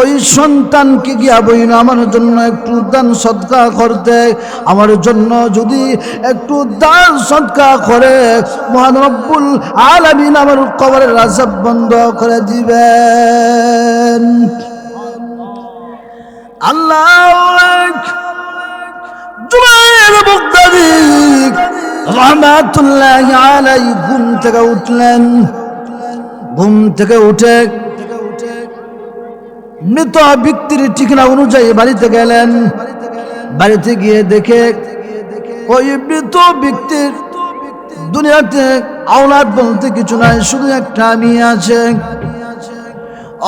ওই সন্তানকে গিয়া বইন, আমার জন্য একটু দান সৎকা করতে। আমার জন্য যদি একটু দান সৎকা করে, মহান রব্বুল আলামিন আমার কবরের রাজাব বন্ধ করে দিবেন। আল্লাহ ঘুম থেকে উঠলেন। ঘুম থেকে উঠে মৃত ব্যক্তির ঠিকানা অনুযায়ী বাড়িতে গেলেন। বাড়িতে গিয়ে দেখে ওই মৃত ব্যক্তির দুনিয়াতে আওলাদ বলতে কিছু নাই, শুধু একটা মেয়ে আছে।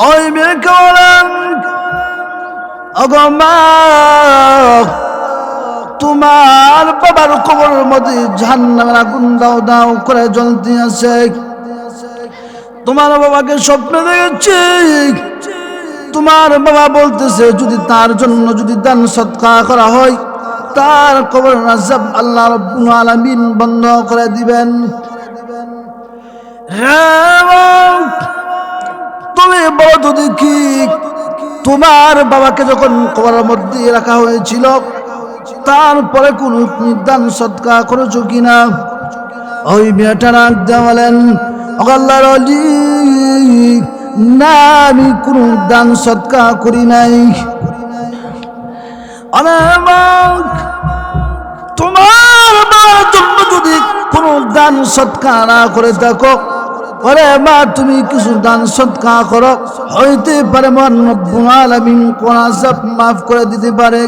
ওই মেয়েকে বলেন তোমার বাবার কবর মধ্যে জাহান্নামের আগুন দাও দাও করে জ্বলতে আছে। তোমার বাবাকে স্বপ্ন দেখেছি। তোমার বাবা বলতেছে, যদি তার জন্য যদি দান সৎকার করা হয়, তার কবর রাজাব আল্লাহ রব্বুল আলামিন বন্ধ করে দিবেন। হ্যাঁ তুমি বলো তো দেখি, তোমার বাবাকে যখন কবরের মধ্যে রাখা হয়েছিল, তারপরে কোন দান সৎকার করেছ কিনা? ওই মেয়েটা রাখ দেওয়ালেন অগাল্লার অলি না, আমি কোনো দান সৎকার করি নাই। অনেক তোমার মার জন্য যদি কোনো দান সৎকার না করে থাকো ওরে মা, তুমি কিছু দান সৎকার করো, হইতে পারে মন আলামিন আজাব মাফ করে দিতে পারে।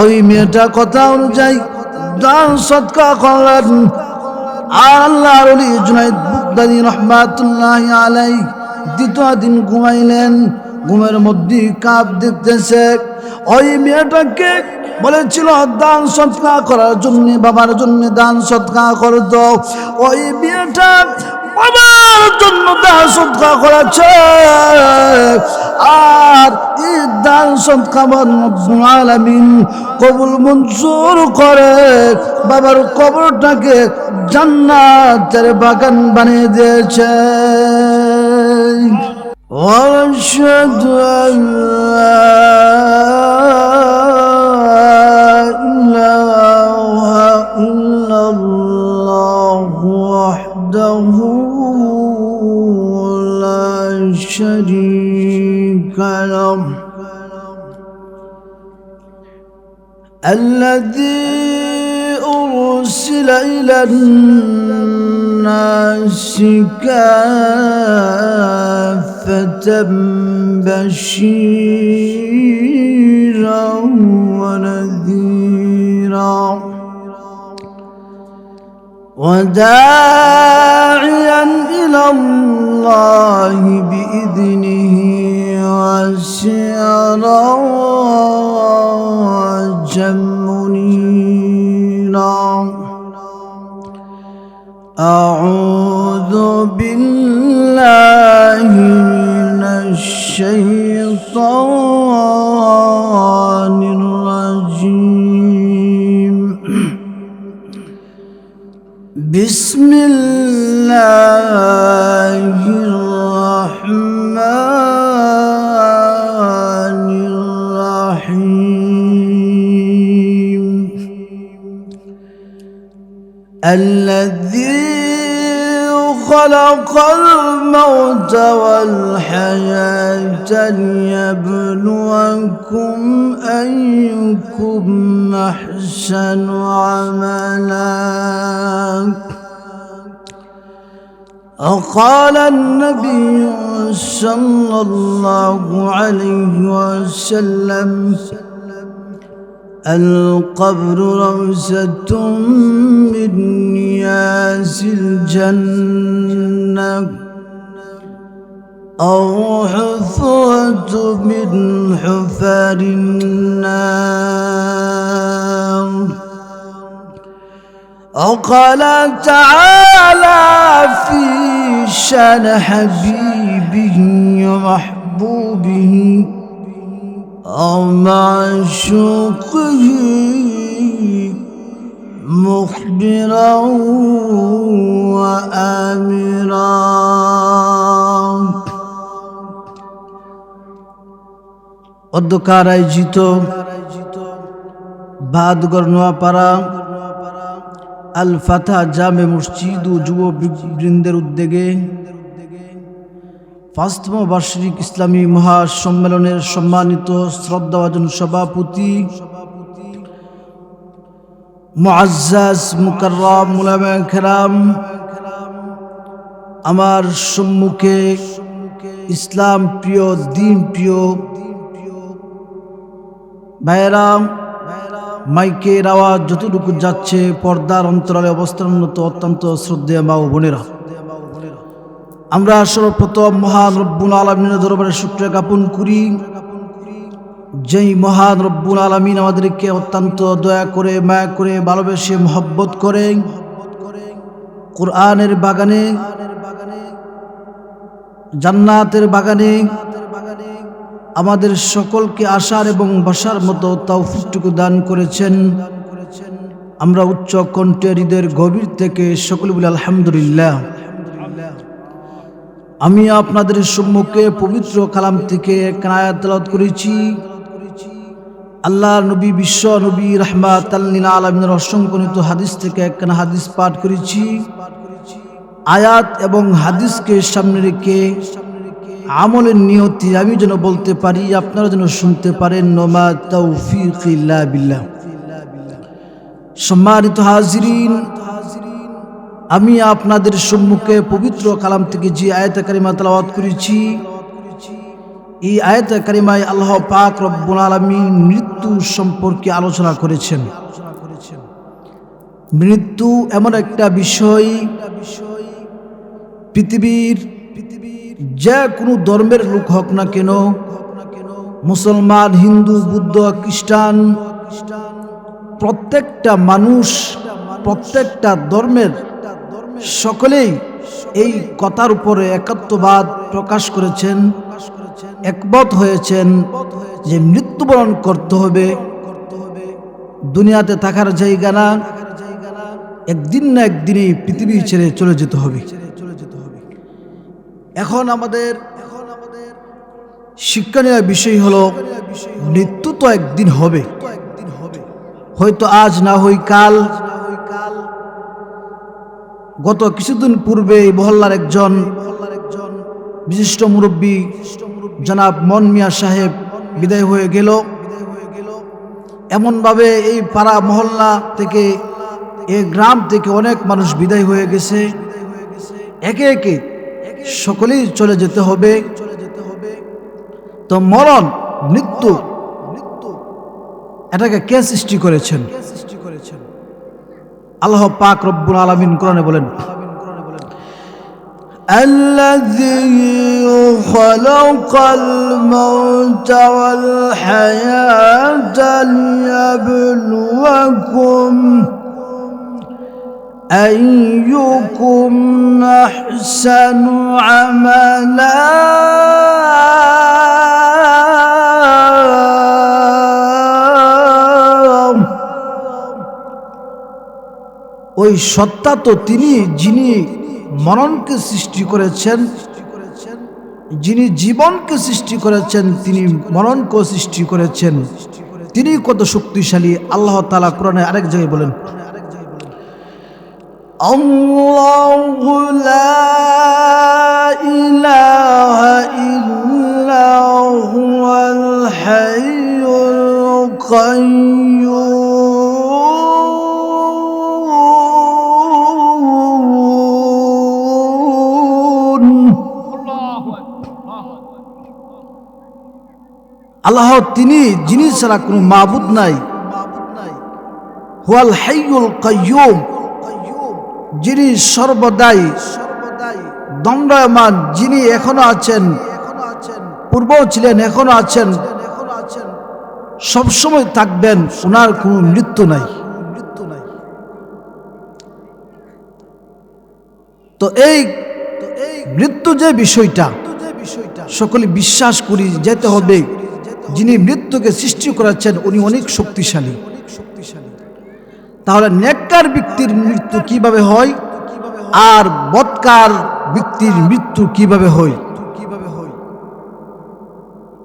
ওই মেয়েটা কথা অনুযায়ী দান সৎকার করলেন আর আল্লাহ রহমাতুল্লাহ আলাই দ্বিতীয় দিন ঘুমাইলেন। ঘুমের মধ্যে কাপ দেখতেছে ওই মেয়েটাকে বলেছিল, দান সৎকার করার জন্য, বাবার জন্য দান সৎকার করে দাও। ওই মেয়েটা বাবার জন্য দান সৎকার করেছে। আর এই দান সৎকার আলামিন কবুল মঞ্জুর করে। বাবার কবরটাকে জান্নাতের বাগান বানিয়ে দিয়েছে। وأشهد أن لا إله إلا الله وحده لا شريك له. الذي أرسل إلى الناس كافة بشيرا ونذيرا. وداعيا إلى الله بإذنه وسيرا منيرا الشيطان الرجيم. بسم الله الرحمن الرحيم. الذي خلق الموت والحياة ليبلوكم أيكم أحسن عملا. وقال النبي صلى الله عليه وسلم القبر روزة من نياس الجنة. أو حفرة من حفر النار. وقال تعالى في شان حبيبه ومحبوبه ومعشوقه مخبرا وآمرا অধ্যকার আয়োজিত বাদগর নোয়াপাড়া আল ফাতা জামে মসজিদ ও যুব বৃন্দের উদ্যোগে পাঁচতম বার্ষিক ইসলামী মহাসম্মেলনের সম্মানিত শ্রদ্ধাভাজন সভাপতি আমার সম্মুখে ইসলাম প্রিয়, দিন প্রিয় ভাইয়েরাম মাইকের আওয়াজ যতটুকু যাচ্ছে, পর্দার অন্তরালে অবস্থানরত অত্যন্ত শ্রদ্ধেয় মা ও বোনেরা। আমরা সর্বপ্রথম মহান রব্বুল আলমিনের দরবারে শুক্রিয়া জ্ঞাপন করি। যেই মহান রব্বুল আলমিন আমাদেরকে অত্যন্ত দয়া করে, মায়া করে, ভালোবেসে, মহব্বত করে, কোরআনের বাগানে, জান্নাতের বাগানে আমাদের সকলকে আসার এবং বসার মতো তৌফিকটুকু দান করেছেন। আমরা উচ্চ কণ্ঠে হৃদয়ের গভীর থেকে সকল বলে, আলহামদুলিল্লাহ। আমি আপনাদের সম্মুখে পবিত্র কালাম থেকে কানায়াত করেছি। আল্লাহ নবী, বিশ্ব নবী রহমাত আলমিনের অসংকনিত হাদিস থেকে একখানা হাদিস পাঠ করেছি। আয়াত এবং হাদিসকে সামনে রেখে আমলের নিয়তি আমি যেন বলতে পারি, আপনারা যেন শুনতে পারেন। নোমা তৌফিক সম্মানিত হাজিরিন আমি আপনাদের সম্মুখে পবিত্র কালাম থেকে যে আয়তা কারিমা তালাওয়াত করেছি, এই আয়তা কারিমায় আল্লাহ পাক রব্বুল আলমী মৃত্যু সম্পর্কে আলোচনা করেছেন। মৃত্যু এমন একটা বিষয়, পৃথিবীর যে কোনো ধর্মের লোক হোক না কেন, মুসলমান, হিন্দু, বুদ্ধ, খ্রিস্টান, প্রত্যেকটা মানুষ, প্রত্যেকটা ধর্মের সকলেই এই কথার উপরে একাত্মবাদ প্রকাশ করেছেন, একমত হয়েছেন যে মৃত্যুবরণ করতে হবে। দুনিয়াতে থাকার জায়গা না, একদিন না একদিনই পৃথিবী ছেড়ে চলে যেতে হবে। এখন আমাদের এখন আমাদের শিক্ষণীয় বিষয় হলো, মৃত্যু তো একদিন হবে। হয়তো আজ না হই কাল গত কিছুদিন পূর্বে এই মহল্লার একজন বিশিষ্ট মুরব্বী জনাব মন মিয়া সাহেব বিদায় হয়ে গেল। এমনভাবে এই পাড়া মহল্লা থেকে এই গ্রাম থেকে অনেক মানুষ বিদায় হয়ে গেছে। একে একে সকলেই চলে যেতে হবে। তো মরণ, মৃত্যু, এটাকে কে সৃষ্টি করেছেন? আল্লাহ পাক রব্বুল আলমিন কোরআনে বলেন الذي خلق الموت والحياة ليبلوكم أيكم أحسن عملا ওই সত্তা তো তিনি যিনি মননকে সৃষ্টি করেছেন যিনি জীবনকে সৃষ্টি করেছেন তিনি মননকেও সৃষ্টি করেছেন তিনি কত শক্তিশালী আল্লাহ তালা কোরআনে আরেক জায়গায় বলেন الله لا إله إلا هو الحي القيوم আল্লাহ তিনি যিনি ছাড়া কোনো মাবুদ নাই। হুয়াল হাইয়ুল কাইয়ুম, যিনি সর্বদাই দণ্ডায়মান, যিনি এখনও আছেন, পূর্বও ছিলেন, এখনও আছেন, সবসময় থাকবেন ওনার কোনো মৃত্যু নাই। তো এই মৃত্যু যে বিষয়টা, সকলে বিশ্বাস করি যেতে হবে। যিনি মৃত্যুকে সৃষ্টি করাচ্ছেন উনি অনেক শক্তিশালী। তাহলে নেককার ব্যক্তির মৃত্যু কীভাবে হয়? আর বৎকার ব্যক্তির মৃত্যু কীভাবে হয়?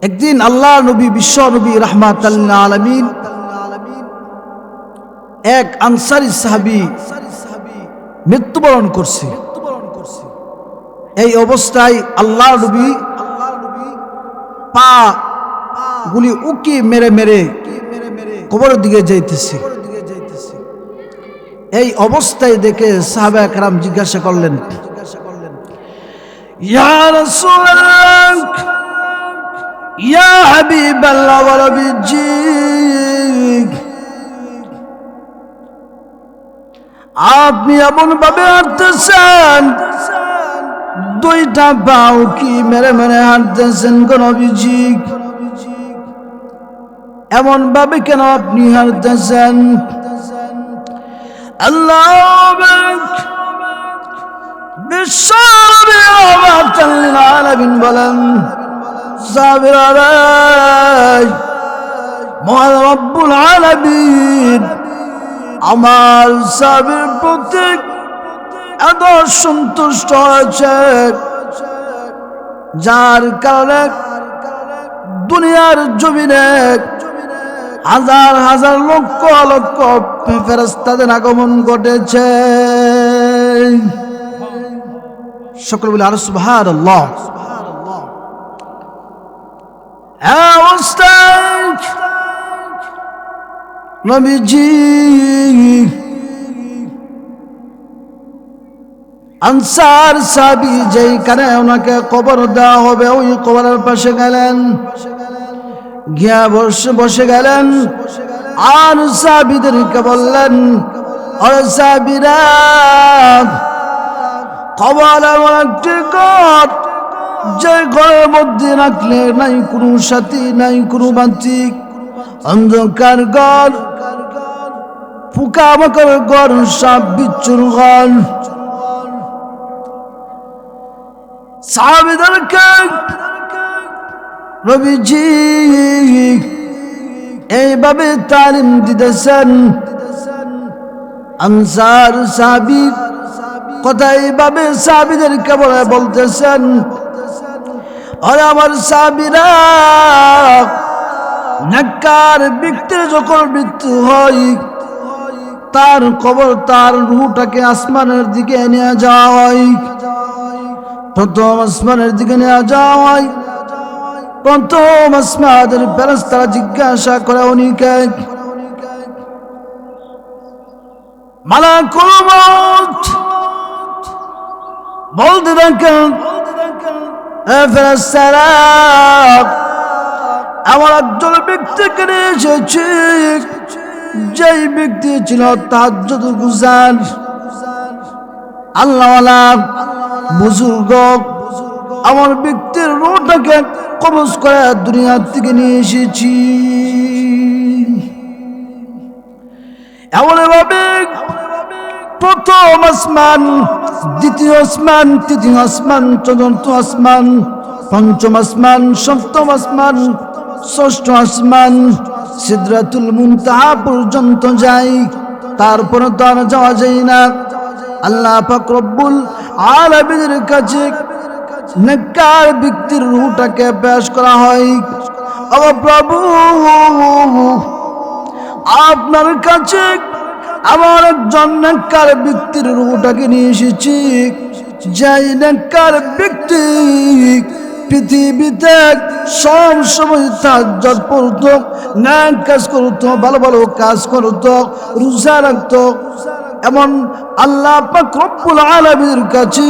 একদিন আল্লাহ নবী, বিশ্ব নবী রহমাত এক আনসারি সাহাবি মৃত্যুবরণ করছে। এই অবস্থায় আল্লাহ নবী পা গুলি উকি মেরে মেরে কবরের দিকে যাইতেছে। এই অবস্থায় দেখে সাহাবা একরাম জিজ্ঞাসা করলেন আপনি এমন ভাবে হাঁটতেছেন, দুইটা বাউ কি মেরে মেরে হাঁটতেছেন কোন অভিযোগ এমন ভাবে কেন আপনি মহারব্বুল আমার সাবির প্রতি এত সন্তুষ্ট হয়েছে যার কারণে দুনিয়ার জমিনে হাজার হাজার লক্ষ লক্ষ ফেরস্তাদের আগমন ঘটেছে। সকল বলে, আর সুভার নবীজি। আনসার সাবি যেইখানে ওনাকে কবর দেওয়া হবে, ওই কবরের পাশে গেলেন। গিয়া বসে বসে গেলেন। আর সাবিদেরকে বললেন যে ঘরের মধ্যে রাখলে নাই কোনো সাথী, নাই কোনো বাঞ্চি অন্ধকার ঘর, পোকামাকড় ঘর সাপ বিচ্ছুর ঘর। সাহাবিদেরকে রবিজি, এইভাবে তালিম দিতেছেন। আনসার সাহাবি কথা এইভাবে সাহাবিদেরকে বলে বলতেছেন, আর আমার সাহাবিরা নাকার ব্যক্তির যখন মৃত্যু হয়, তার কবর, তার রুহটাকে আসমানের দিকে নিয়ে যাওয়া হয়। প্রথম আসমানের দিকে নিয়ে যাওয়া হয়। প্রথম আসমাদের প্যারেস তারা জিজ্ঞাসা করে উনিকে মালা কুলমত বলতে থাকেন আমার একজন ব্যক্তিকে নিয়ে এসেছি। যেই ব্যক্তি ছিল যত গুজার আল্লাহ বুজুর্গ। আমার ব্যক্তির রোটাকে কবজ করে দুনিয়ার থেকে নিয়ে এসেছি। এমন ভাবে প্রথম আসমান, দ্বিতীয় আসমান, তৃতীয় আসমান, চতুর্থ আসমান, পঞ্চম আসমান, সপ্তম আসমান, ষষ্ঠ আসমান, সিদ্রাতুল মুনতাহা পর্যন্ত যাই, তারপরে তো আর যাওয়া যায় না। আল্লাহ পাক রব্বুল আলামিনের কাছে নেককার ব্যক্তির রুহটাকে পেশ করা হয়। ও প্রভু, আপনার কাছে আমার একজন নেককার ব্যক্তির রুহটাকে নিয়ে এসেছি। যাই নেককার ব্যক্তি পৃথিবীতে সব সময় তাজ্জত পড়তো ন্যায় কাজ করতো, ভালো ভালো কাজ করতো, রোজা রাখতো। এমন আল্লাহ পাক রব্বুল আলামিনের কাছে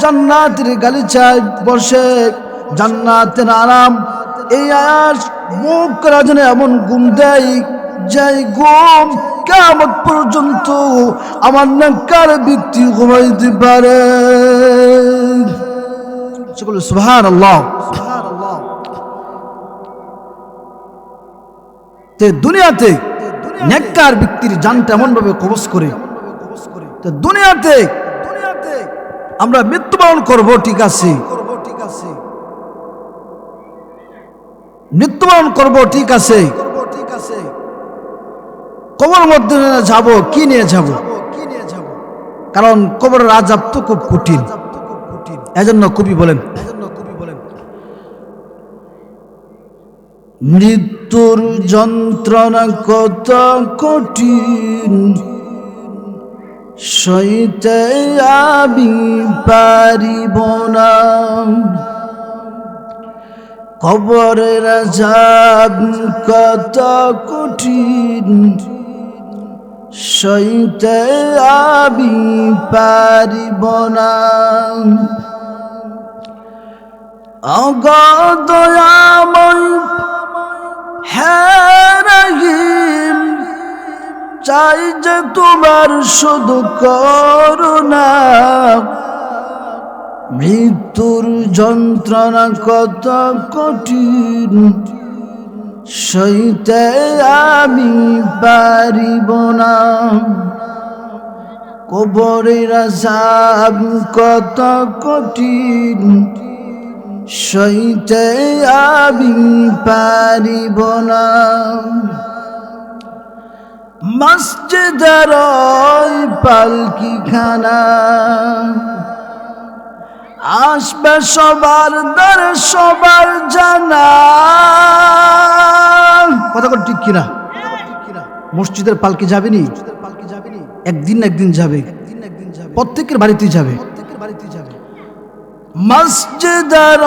জান্নাতের গালিচায় বসে জান্নাতের আরাম এই আয়াস মুখ রাজনে এমন ঘুম দেয়, যাই ঘুম কেমন পর্যন্ত আমার নাকার বৃত্তি ঘুমাইতে পারে। সুহান আল্লাহ তে দুনিয়াতে নেককার ব্যক্তির জানটা এমন ভাবে কবচ করে, তো দুনিয়াতে আমরা মৃত্যুবরণ করব, ঠিক আছে? মৃত্যুবরণ করব, ঠিক আছে? কবর মধ্যে যাব, কি নিয়ে যাব? কারণ কবরের আজাব তো খুব কঠিন। এজন্য কবি বলেন, মৃত্যুর যন্ত্রণা কত কঠিন। সইতে আমি পারিব না। কবরের আজাব কত কঠিন। সইতে আমি পারিব না। অগদয়াময় হ্যাঁ চাই যে তোমার শুধু করুণা। মৃত্যুর যন্ত্রণা কত কঠিন, সইতে আমি পারিব না। কবরের আজাব কত কঠিন, সইতে আমি পারিব না। মসজিদের পালকি খানা আসবে সবার দরে সবার জানা। কথা কোন ঠিক কিনা? মসজিদের পালকি যাবেনি? একদিন না একদিন যাবে। প্রত্যেকের বাড়িতেই যাবে। মসজিদের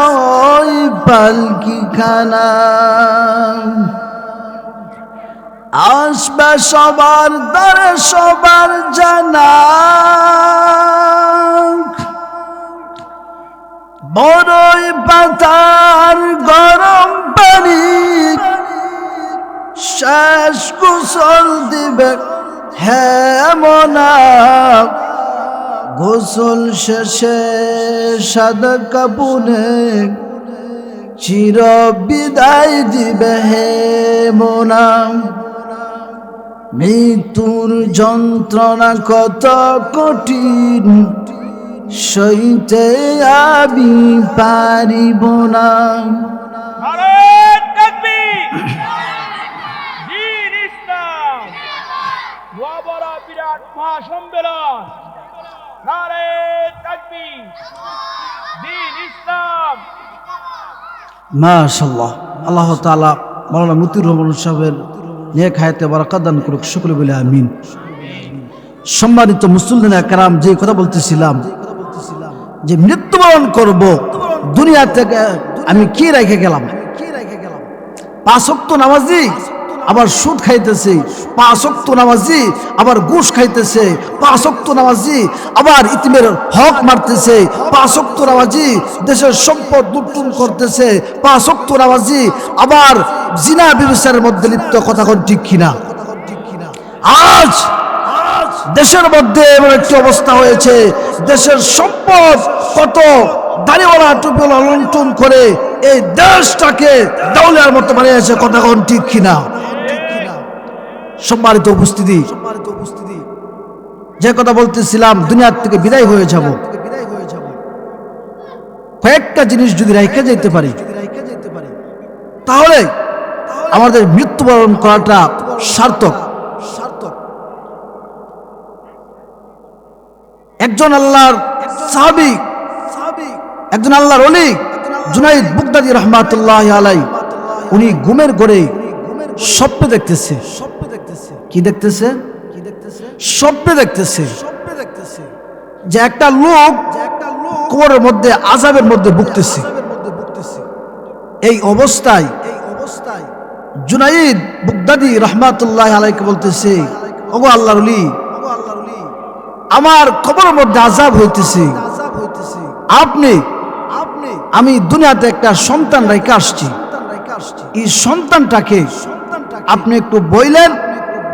পালকি খানা আসবে সবার দরে সবার জানা। বড়ই পাতার গরম পানি। শেষ কুশল দিবে হ্যাঁ মনা। গোসল শেষে সাদা কাপুনে চির বিদায় দিবে হে মোনা। মৃত্যুর যন্ত্রণা কত কঠিন সইতে আমি পারিব না। বিরাট মহাসম্মেলন। নারে তাকবীর। দিন ইসলাম। মাশাল্লাহ আল্লাহ তাআলা মাওলানা মতিউর রহমান সাহেবের নেক হায়াতে বারাকাত দান করুক সকলে বলে আমিন। সম্মানিত মুসলিম কারাম যে কথা বলতেছিলাম, যে মৃত্যুবরণ করব, দুনিয়া থেকে আমি কি রেখে গেলাম? পাঁচক্ত নামাজি? আবার সুদ খাইতেছে পাঁচক্ত নামাজি, আবার ঘুষ খাইতেছে পাঁচক্ত নামাজি, আবার ইতিমের হক মারতেছে পাঁচক্ত নামাজি, দেশের সম্পদ লুটুন করতেছে পাঁচক্ত নামাজি, আবার জিনা ব্যবসার মধ্যে লিপ্ত, কথা কোন ঠিক কিনা? আজ দেশের মধ্যে এমন একটি অবস্থা হয়েছে, দেশের সম্পদ কত দাড়িওয়ালা টুপিওয়ালা লুণ্ঠন করে এই দেশটাকে দেউলিয়ার মতো বানিয়েছে, কথা কোন ঠিক কিনা? সম্মানিত উপস্থিতি। যে কথা বলতেছিলাম, দুনিয়ার থেকে বিদায় হয়ে যাব। কয়েকটা জিনিস যদি রেখে যেতে পারি, তাহলে আমাদের মৃত্যুবরণ করাটা সার্থক। সার্থক একজন আল্লাহর সাহাবি, একজন আল্লাহর অলি জুনাইদ বুগদাদি রহমাতুল্লাহ আলাই উনি ঘুমের গড়ে স্বপ্ন দেখতেছে স্বপ্ন দেখতেছে। কি দেখতেছে? কি দেখতেছে স্বপ্নে দেখতেছে। স্বপ্নে দেখতেছে যে একটা লোক একটা লোক কোরের মধ্যে আজাবের মধ্যে ভুগতেছে। এই অবস্থায় এই অবস্থায় জুনাইদ বুগদাদি রহমাতুল্লাহ আলাইকে বলতেছে, ওগো আল্লাহর অলি আমার কবরের মধ্যে আজাব হইতেছে। আপনি আপনি, আমি দুনিয়াতে একটা সন্তান রেখে আসছি। এই সন্তানটাকে আপনি একটু বইলেন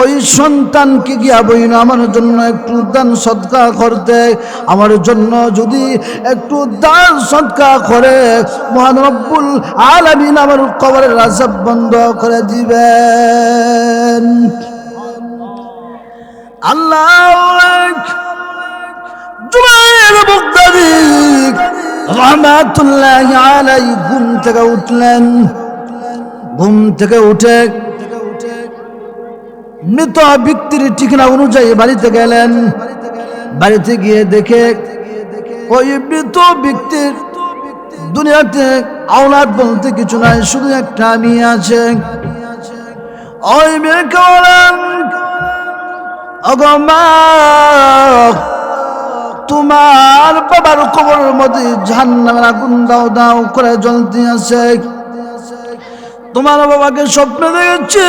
ওই সন্তানকে গিয়া বইন, আমার জন্য একটু দান সৎকা করতে। আমার জন্য যদি একটু দান সৎকা করে, মহান রব্বুল আলামিন আমার কবরের রাজব বন্ধ করে দিবেন। আল্লাহ ঘুম থেকে উঠলেন। ঘুম থেকে উঠে মৃত ব্যক্তির ঠিকানা অনুযায়ী বাড়িতে গেলেন। বাড়িতে গিয়ে দেখে ওই মৃত ব্যক্তির দুনিয়াতে আওলাদ বলতে কিছু নাই, শুধু একটা মেয়ে আছে। ওই মেয়েকে তোমার বাবার কবরের মধ্যে জাহান্নামের আগুন দাও দাও করে জ্বলতে আছে। তোমার বাবাকে স্বপ্ন দেখেছি।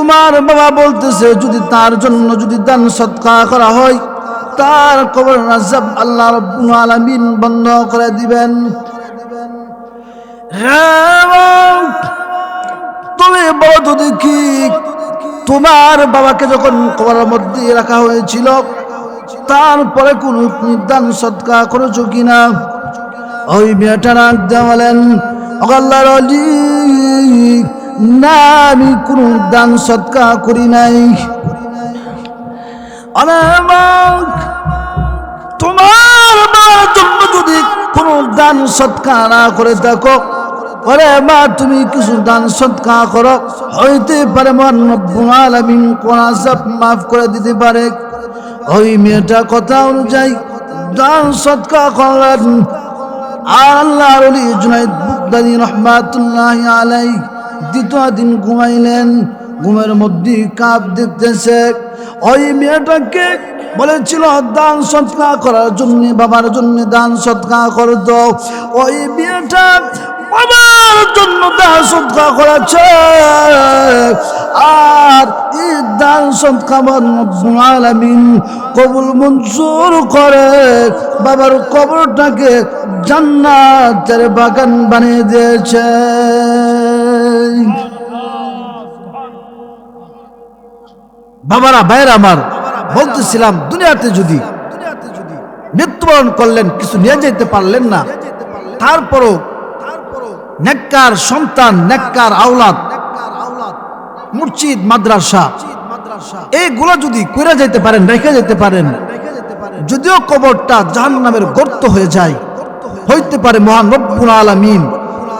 তোমার বাবা বলতেছে, যদি তার জন্য যদি দান সৎকা করা হয়, তার কবর রাজাব আল্লাহ রব্বুল আলামিন বন্ধ করে দিবেন। তুমি বলো তো দেখি, তোমার বাবাকে যখন কবরের মধ্যে রাখা হয়েছিল, তারপরে কোন নির্দান সৎকা করেছ কিনা? ওই মেয়েটা নাক দেওয়ালেন অগাল্লার অলি না, আমি কোন দান সৎকা করি নাই। অনেক তোমার মার জন্য যদি কোনো দান সৎকা না করে দেখো ওরে মা, তুমি কিছু দান সৎকা করো। হইতে পারে মন আলামিন কোন মাফ করে দিতে পারে। ওই মেয়েটা কথা অনুযায়ী দান সৎকা করলেন। আল্লাহ ওলি জুনাইদ বুকদাদি রহমাতুল্লাহ আলাই দ্বিতীয় দিন ঘুমাইলেন, ঘুমের মধ্যে কাপ দেখতেছে। ওই মেয়েটাকে বলেছিল, দান সৎকা করার জন্য, বাবার জন্য দান সৎকা করত ওই মেয়েটা বাবার জন্য দান সৎকা করেছে। আর এই দান সৎকা আলামিন কবুল মঞ্জুর করে। বাবার কবরটাকে জান্নাতের বাগান বানিয়ে দিয়েছে। বাবারা, ভাইয়ের আমার, বলতেছিলাম, দুনিয়াতে যদি মৃত্যুবরণ করলেন, কিছু নিয়ে যেতে পারলেন না, তারপরও নেককার সন্তান, নেককার আওলাদ, মুর্শিদ মাদ্রাসা, এইগুলো যদি করে যেতে পারেন, রেখে যেতে পারেন, যদিও কবরটা জাহান নামের গর্ত হয়ে যায়, হইতে পারে মহান রব্বুল আলামিন।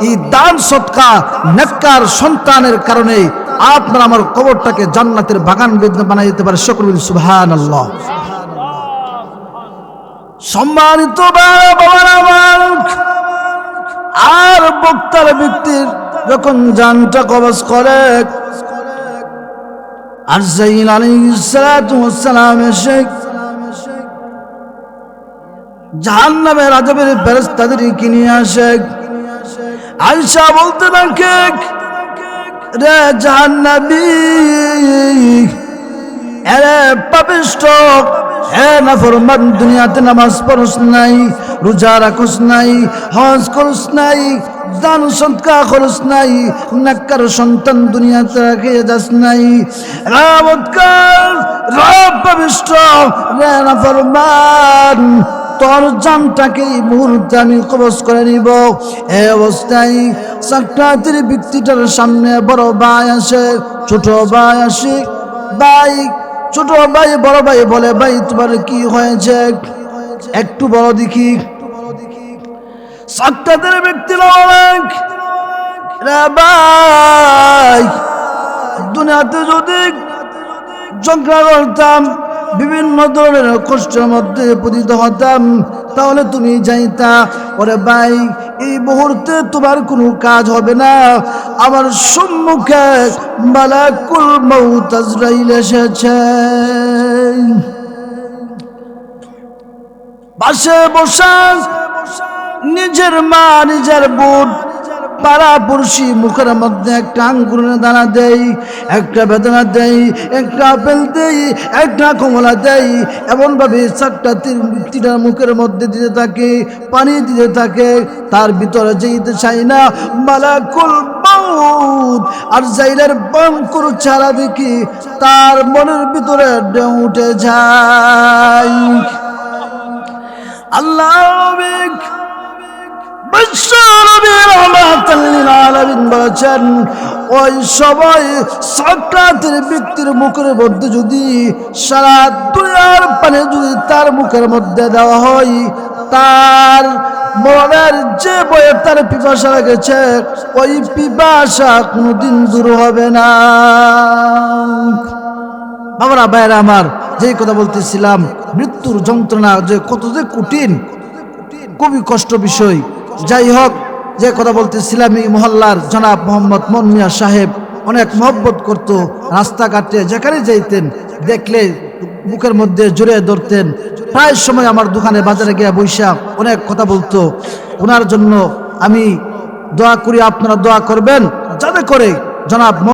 এই দান সৎকা নেককার সন্তানের কারণে আপনার আমার কবরটাকে জান্নাতের বাগান বানাই দিতে পারে। সকল সুবহান আল্লাহ সম্মানিত আর বক্তার ব্যক্তির যখন জানটা কবজ করে আর জাইল আলাইহিসসালাম এসে জাহান্নামের আজবের ফেরেশতাদের কিনে আসে। আয়েশা বলতে থাকে রে জাহান্নাবী, এরে পাপিষ্ট, হে দুনিয়াতে নামাজ পড়স নাই, রোজা রাখস নাই, হজ করস নাই, দান সৎকা করস নাই, নাক্কার সন্তান দুনিয়াতে রেখে যাস নাই। রাবৎকার, রব পাপিষ্ট, রে তোর জানটাকে মুহূর্তে আমি কবজ করে নিব। এ অবস্থায় সাক্ষাতের ব্যক্তিটার সামনে বড় ভাই আসে, ছোট ভাই আসে। ভাই, ছোট ভাই, বড় ভাই বলে, ভাই, তোমার কি হয়েছে? একটু বড় দেখি। সাক্ষাতের ব্যক্তিরা অনেক। দুনিয়াতে যদি ঝগড়া করতাম বিভিন্ন ধরনের কষ্টের মধ্যে পতিত হতাম। তাহলে তুমি যাইতা। ওরে ভাই, এই মুহূর্তে তোমার কোনো কাজ হবে না। আমার সম্মুখে মালাকুল মৌত আজরাইল এসেছে। পাশে বসা নিজের মা, নিজের বুট পাড়া পড়শি মুখের মধ্যে একটা আঙ্গুরের দানা দেই একটা বেদনা দেই একটা আপেল দেই একটা কমলা দেই এমনভাবে চারটা তিনটা মুখের মধ্যে দিতে থাকে, পানি দিতে থাকে। তার ভিতরে যেতে চাই না। মালাকুল মাউত, আর জাইলের বাঙ্কুর ছাড়া দেখি তার মনের ভিতরে ঢেউ উঠে যায়। আল্লাহ বলেছেন, ওই সবাই সাক্ষাতের ব্যক্তির মুখের মধ্যে যদি সারা দুনিয়ার পানি যদি তার মুখের মধ্যে দেওয়া হয়, তার মনের যে বয়ে তার পিপাসা লেগেছে, ওই পিপাসা কোনোদিন দূর হবে না। বাবারা, ভাইয়েরা আমার যে কথা বলতেছিলাম, মৃত্যুর যন্ত্রণা যে কত যে কঠিন, খুবই কষ্ট বিষয়। যাই হোক যে কথা বলতেছিলাম, এই মহল্লার জনাব মোহাম্মদ মনমিয়া সাহেব অনেক মহব্বত করত রাস্তাঘাটে, যেখানে যাইতেন, দেখলে বুকের মধ্যে জুড়ে ধরতেন। প্রায় সময় আমার দোকানে বাজারে গিয়ে বৈশা অনেক কথা বলতো। ওনার জন্য আমি দোয়া করি, আপনারা দোয়া করবেন, যাতে করে জনাব